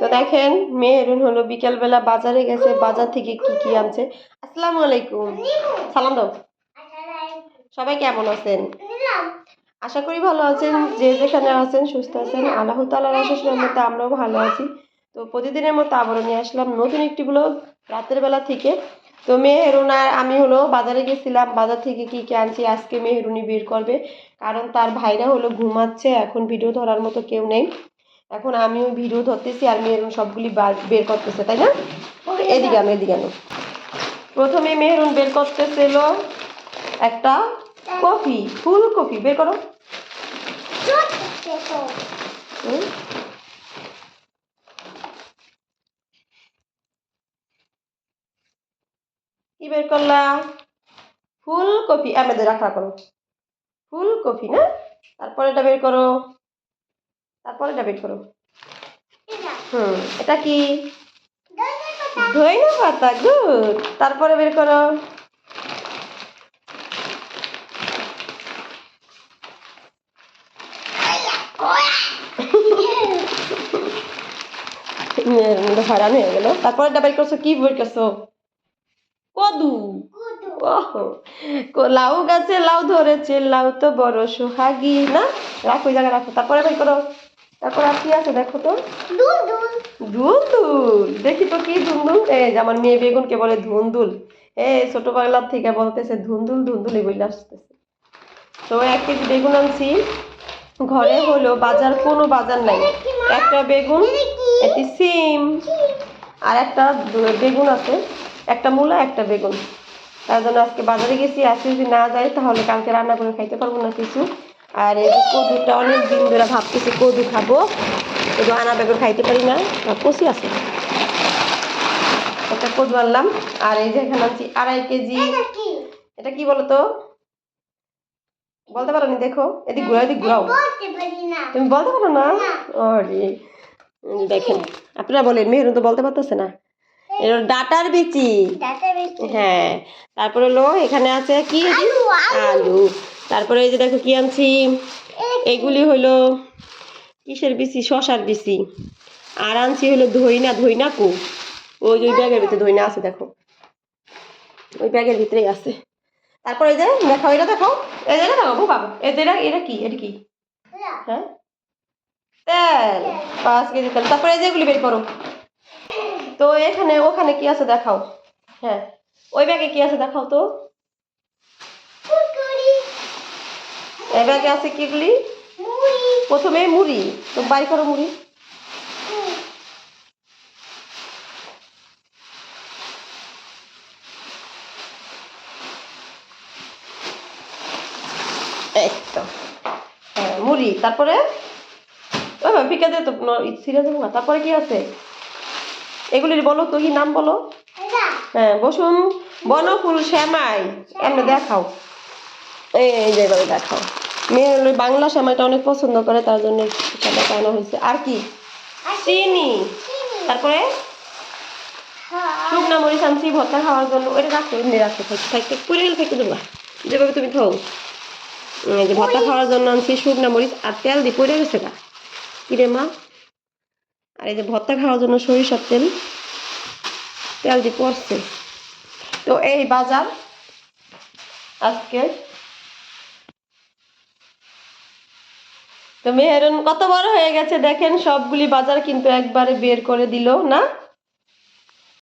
তো দেখেন মেহেরুন হলো বিকেলবেলা বাজারে গেছে, বাজার থেকে কি কি আনছে। আসসালামু আলাইকুম। সালাম দাও। সবাই কেমন আছেন? আশা করি ভালো আছেন, যে যেখানে আছেন সুস্থ আছেন। আল্লাহ তালার আশেষ মতো আমরাও ভালো আছি। তো প্রতিদিনের মতো আবারও নিয়ে আসলাম নতুন একটি ব্লগ রাতের বেলা থেকে। তো মেহেরুন আর আমি হলো বাজারে গেছিলাম, বাজার থেকে কি কি আনছি আজকে মেহেরুনি বের করবে। কারণ তার ভাইরা হলো ঘুমাচ্ছে, এখন ভিডিও ধরার মতো কেউ নেই। এখন আমিও ভিডিও ধরতেছি আর মেহেরুন সবগুলি বার- করতেছে তাই না? এদিকে আনো এদিকে আনো। প্রথমে মেহেরুন বের করতেছিল একটা কফি ফুল কফি বের করো। কি বের করলা? ফুল ফুলকপি আমাদের রাখা করো। ফুল ফুলকপি না? তারপরে এটা বের করো। তারপরে এটা করো। হুম এটা কি? ধইনা পাতা। গুড তারপরে বের করো। মেয়ের হয়ে গেল। তারপরে এটা বের করছ কি বের করছ? কদু। ওহো। লাউ গাছে লাউ ধরেছে লাউ তো বড় সোহাগী না? রাখো ওই জায়গায় রাখো। তারপরে বের করো। তারপর আর কি আছে দেখো তো। ধুন্দুল দেখি তো কি ধুন্দুল এই যে আমার মেয়ে বেগুনকে বলে ধুন্দুল। এই ছোটবেলার থেকে বলতেছে ধুন্দুল ধুন্দুলি বলে আসতেছে। তো এক কেজি বেগুন আনছি। ঘরে হলো বাজার কোনো বাজার নাই। একটা বেগুন একটি সিম আর একটা বেগুন আছে। একটা মূলা একটা বেগুন। তার জন্য আজকে বাজারে গেছি আজকে যদি না যাই তাহলে কালকে রান্না করে খাইতে পারব না কিছু। আর এই কদুটা অনেক দিন ধরে ভাবতেছি কদু খাব। কদু আনা বেগুন খাইতে পারি না কচি আছে। একটা কদু আনলাম আর এই যে এখানে আনছি আড়াই কেজি। এটা কি? বলো তো বলতে? পারো নি দেখো। এদিক ঘুরাও এদিক ঘুরাও। তুমি বলতে পারো না? ওরে দেখেন আপনারা বলেন মেহরুন তো বলতে পারতেছে না। এর ডাটার বিচি। হ্যাঁ তারপরে হলো এখানে আছে কি। আলু। তারপরে এই যে দেখো কি আনছি? এগুলি হলো কিসের বিচি? শশার বিচি। আর আনছি হলো ধইনা ধইনা কু। ওই ওই ব্যাগের ভিতরে ধইনা আছে, দেখো। ওই ব্যাগের ভিতরেই আছে। তারপরে এই যে দেখাও এটা দেখাও এই যে দেখো বাবা এই যে এটা এটা কি? এটা কি? হ্যাঁ? তেল, পাঁচ কেজি তেল। তারপরে এই যেগুলি বের করো। তো এখানে, ওখানে কি আছে দেখাও? হ্যাঁ। ওই ব্যাগে কি আছে দেখাও তো? এই ব্যাগে আছে কিগুলি প্রথমে মুড়ি তো বাই করো মুড়ি। তো। হ্যাঁ মুড়ি। তারপরে? ফিকা দিয়ে তো সিরিয়াস না। তারপরে কি আছে? এগুলির বলো তো কি নাম বলো? হ্যাঁ বসুন। বনফুল শ্যামাই এমনি দেখাও। এই যে এভাবে দেখাও। মেয়ে হলো বাংলা শ্যামাইটা অনেক পছন্দ করে তার জন্য শ্যামাই আনা হয়েছে। আর কি? চিনি। তারপরে? শুকনা মরিচ আনছি ভর্তা খাওয়ার জন্য। ওইটা রাখো এমনি রাখো থাকতে থাকতে পুড়ে গেলে থাকতে দেবা যেভাবে তুমি খাও। এই যে ভর্তা খাওয়ার জন্য আনছি শুকনা মরিচ আর তেল দিয়ে পড়ে গেছে গা। কিরে মা? আর এই যে ভর্তা খাওয়ার জন্য সরিষার তেল তেল দিয়ে পড়ছে। তো এই বাজার আজকে তো মেহেরুন কত বড় হয়ে গেছে দেখেন, সবগুলি বাজার কিন্তু একবারে বের করে দিল, না?